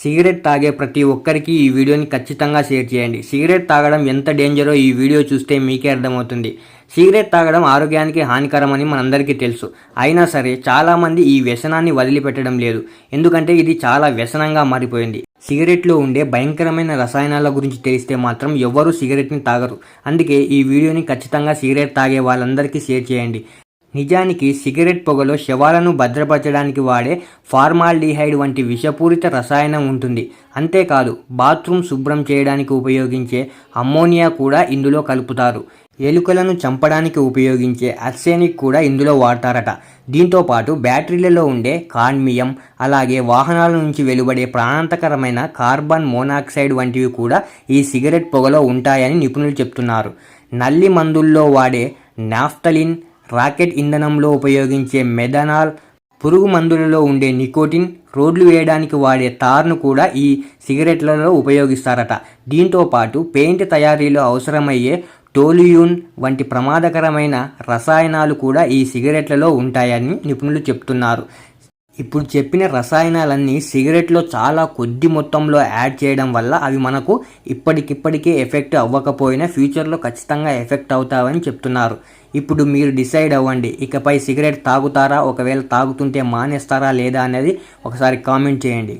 Cigarette తాగే ప్రతి ఒక్కరికి ఈ వీడియోని ఖచ్చితంగా షేర్ చేయండి. సిగరెట్ తాగడం ఎంత డేంజరో ఈ వీడియో చూస్తే మీకే అర్థమవుతుంది. సిగరెట్ తాగడం ఆరోగ్యానికి హానికరమని మనందరికీ తెలుసు. అయినా సరే చాలామంది ఈ వ్యసనాన్ని వదిలిపెట్టడం లేదు. ఎందుకంటే ఇది చాలా వ్యసనంగా మారిపోయింది. సిగరెట్లో ఉండే భయంకరమైన రసాయనాల గురించి తెలిస్తే మాత్రం ఎవ్వరూ సిగరెట్ని తాగరు. అందుకే ఈ వీడియోని ఖచ్చితంగా సిగరెట్ తాగే వాళ్ళందరికీ షేర్ చేయండి. నిజానికి సిగరెట్ పొగలో శవాలను భద్రపరచడానికి వాడే ఫార్మాల్డిహైడ్ వంటి విషపూరిత రసాయనం ఉంటుంది. అంతేకాదు బాత్రూమ్ శుభ్రం చేయడానికి ఉపయోగించే అమ్మోనియా కూడా ఇందులో కలుపుతారు. ఎలుకలను చంపడానికి ఉపయోగించే అర్సేనిక్ కూడా ఇందులో వాడతారట. దీంతో పాటు బ్యాటరీలలో ఉండే కాన్మియం అలాగే వాహనాల నుంచి వెలువడే ప్రాణాంతకరమైన కార్బన్ మోనాక్సైడ్ వంటివి కూడా ఈ సిగరెట్ పొగలో ఉంటాయని నిపుణులు చెప్తున్నారు. నల్లి మందుల్లో వాడే నాఫ్తలిన్ రాకెట్ ఇంధనంలో ఉపయోగించే మెథనాల్ పురుగు మందులలో ఉండే నికోటిన్ రోడ్లు వేయడానికి వాడే తార్ను కూడా ఈ సిగరెట్లలో ఉపయోగిస్తారట. దీంతో పాటు పెయింట్ తయారీలో అవసరమయ్యే టోలియూన్ వంటి ప్రమాదకరమైన రసాయనాలు కూడా ఈ సిగరెట్లలో ఉంటాయని నిపుణులు చెప్తున్నారు. ఇప్పుడు చెప్పిన రసాయనాలన్నీ సిగరెట్లో చాలా కొద్ది మొత్తంలో యాడ్ చేయడం వల్ల అవి మనకు ఇప్పటికిప్పటికే ఎఫెక్ట్ అవ్వకపోయినా ఫ్యూచర్లో ఖచ్చితంగా ఎఫెక్ట్ అవుతావని చెప్తున్నారు. ఇప్పుడు మీరు డిసైడ్ అవ్వండి. ఇకపై సిగరెట్ తాగుతారా? ఒకవేళ తాగుతుంటే మానేస్తారా లేదా అనేది ఒకసారి కామెంట్ చేయండి.